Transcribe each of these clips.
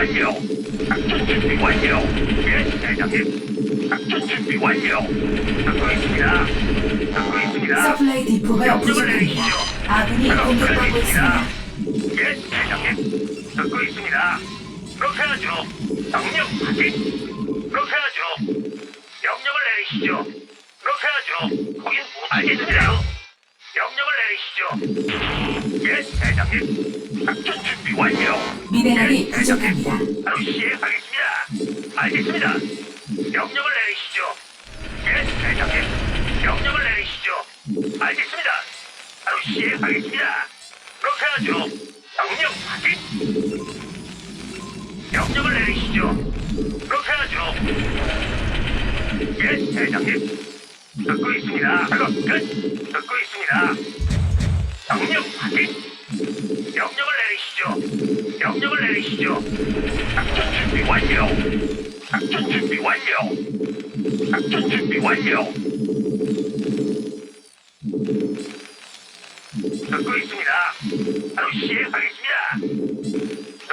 완료. 작전 준비 완료. 예, 대장님. 작전 준비 완료. 듣고 있습니다. 듣고 있습니다. 서플라이 디포가 명령을 부족합니다. 내리시죠. 아군이 공격받고 있습니다. 예, 대장님. 듣고 있습니다. 그렇게 하죠. 명령 확인. 그렇게 하죠. 명령을 내리시죠. 그렇게 하죠. 거긴 못 알겠는데요. 명령을 내리시죠. 예, 대장님. 작전 완료. 미네랄이 예, 대장님. 부족합니다. 바로 시행하겠습니다. 알겠습니다. 명령을 내리시죠. 예, 대장님. 명령을 내리시죠. 알겠습니다. 바로 시행하겠습니다. 그렇게 하죠. 명령 확인. 명령을 내리시죠. 그렇게 하죠. 예, 대장님. 듣고 있습니다. 작업 끝. 듣고 있습니다. 명령 확인. 명령을 내리시죠. 명령을 내리시죠. 작전 준비 완료. 작전 준비 완료. 작전 준비 완료. 듣고 있습니다. 바로 시행하겠습니다.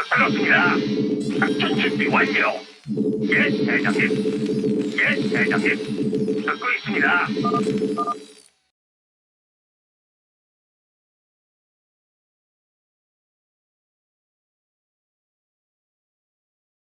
듣습니다. 작전 준비 완료. 예, 대장님. 예, 대장님. 듣고 있습니다.